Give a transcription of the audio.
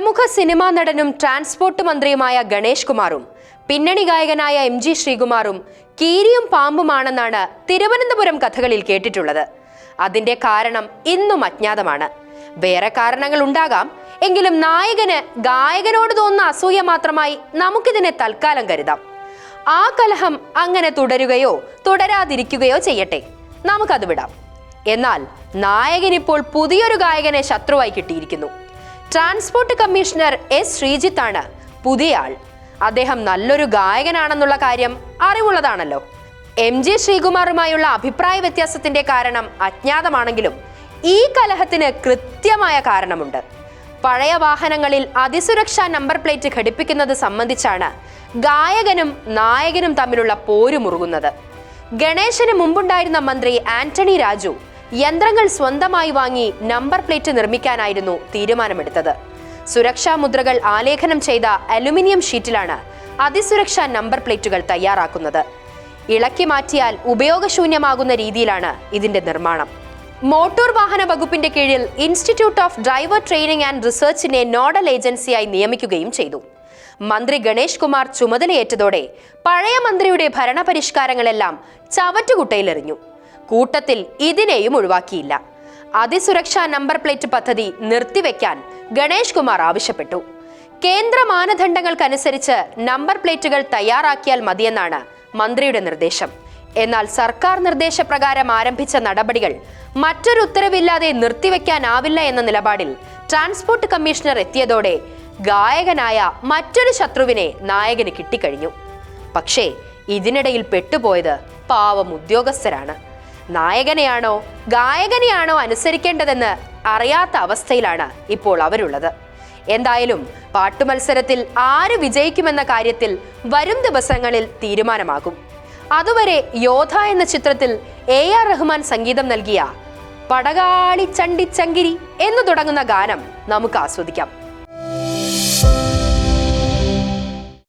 പ്രമുഖ സിനിമാ നടനും ട്രാൻസ്പോർട്ട് മന്ത്രിയുമായ ഗണേഷ് കുമാറും പിന്നണി ഗായകനായ എം ജി ശ്രീകുമാറും കീരിയും പാമ്പുമാണെന്നാണ് തിരുവനന്തപുരം കഥകളിൽ കേട്ടിട്ടുള്ളത്. അതിന്റെ കാരണം ഇന്നും അജ്ഞാതമാണ്. വേറെ കാരണങ്ങൾ ഉണ്ടാകാം. എങ്കിലും നായകന് ഗായകനോട് തോന്നുന്ന അസൂയ മാത്രമായി നമുക്കിതിനെ തൽക്കാലം കരുതാം. ആ കലഹം അങ്ങനെ തുടരുകയോ തുടരാതിരിക്കുകയോ ചെയ്യട്ടെ. നമുക്കത് വിടാം. എന്നാൽ നായകൻ ഇപ്പോൾ പുതിയൊരു ഗായകനെ ശത്രുവായി കിട്ടിയിരിക്കുന്നു. ട്രാൻസ്പോർട്ട് കമ്മീഷണർ എസ് ശ്രീജിത്താണ് പുതിയ ആൾ. അദ്ദേഹം നല്ലൊരു ഗായകനാണെന്നുള്ള കാര്യം അറിവുള്ളതാണല്ലോ. എം ജി ശ്രീകുമാറുമായുള്ള അഭിപ്രായ വ്യത്യാസത്തിന്റെ കാരണം അജ്ഞാതമാണെങ്കിലും ഈ കലഹത്തിന് കൃത്യമായ കാരണമുണ്ട്. പഴയ വാഹനങ്ങളിൽ അതിസുരക്ഷാ നമ്പർ പ്ലേറ്റ് ഘടിപ്പിക്കുന്നത് സംബന്ധിച്ചാണ് ഗായകനും നായകനും തമ്മിലുള്ള പോരുമുറുകുന്നത്. ഗണേശന് മുമ്പുണ്ടായിരുന്ന മന്ത്രി ആന്റണി രാജു യന്ത്രങ്ങൾ സ്വന്തമായി വാങ്ങി നമ്പർ പ്ലേറ്റ് നിർമ്മിക്കാനായിരുന്നു തീരുമാനമെടുത്തത്. സുരക്ഷാ മുദ്രകൾ ആലേഖനം ചെയ്ത അലുമിനിയം ഷീറ്റിലാണ് അതിസുരക്ഷാ നമ്പർ പ്ലേറ്റുകൾ തയ്യാറാക്കുന്നത്. ഇളക്കി മാറ്റിയാൽ ഉപയോഗശൂന്യമാകുന്ന രീതിയിലാണ് ഇതിന്റെ നിർമ്മാണം. മോട്ടോർ വാഹന വകുപ്പിന്റെ കീഴിൽ institute of driver training and റിസർച്ചിനെ nodal ഏജൻസിയായി നിയമിക്കുകയും ചെയ്തു. മന്ത്രി ഗണേഷ് കുമാർ ചുമതലയേറ്റതോടെ പഴയ മന്ത്രിയുടെ ഭരണപരിഷ്കാരങ്ങളെല്ലാം ചവറ്റുകുട്ടയിലെറിഞ്ഞു. കൂട്ടത്തിൽ ഇതിനെയും ഒഴിവാക്കിയില്ല. അതിസുരക്ഷാ നമ്പർ പ്ലേറ്റ് പദ്ധതി നിർത്തിവെക്കാൻ ഗണേഷ് കുമാർ ആവശ്യപ്പെട്ടു. കേന്ദ്ര മാനദണ്ഡങ്ങൾക്കനുസരിച്ച് നമ്പർ പ്ലേറ്റുകൾ തയ്യാറാക്കിയാൽ മതിയെന്നാണ് മന്ത്രിയുടെ നിർദ്ദേശം. എന്നാൽ സർക്കാർ നിർദ്ദേശപ്രകാരം ആരംഭിച്ച നടപടികൾ മറ്റൊരു ഉത്തരവില്ലാതെ നിർത്തിവെക്കാനാവില്ല എന്ന നിലപാടിൽ ട്രാൻസ്പോർട്ട് കമ്മീഷണർ എത്തിയതോടെ ഗായകനായ മറ്റൊരു ശത്രുവിനെ നായകന് കിട്ടിക്കഴിഞ്ഞു. പക്ഷേ ഇതിനിടയിൽ പെട്ടുപോയത് പാവം ഉദ്യോഗസ്ഥരാണ്. നായകനെയാണോ ഗായകനെയാണോ അനുസരിക്കേണ്ടതെന്ന് അറിയാത്ത അവസ്ഥയിലാണ് ഇപ്പോൾ അവരുള്ളത്. എന്തായാലും പാട്ടുമത്സരത്തിൽ ആര് വിജയിക്കുമെന്ന കാര്യത്തിൽ വരും ദിവസങ്ങളിൽ തീരുമാനമാകും. അതുവരെ യോധ എന്ന ചിത്രത്തിൽ എ ആർ റഹ്മാൻ സംഗീതം നൽകിയ പടകാളി ചണ്ടി ചങ്കിരി എന്ന് തുടങ്ങുന്ന ഗാനം നമുക്ക് ആസ്വദിക്കാം.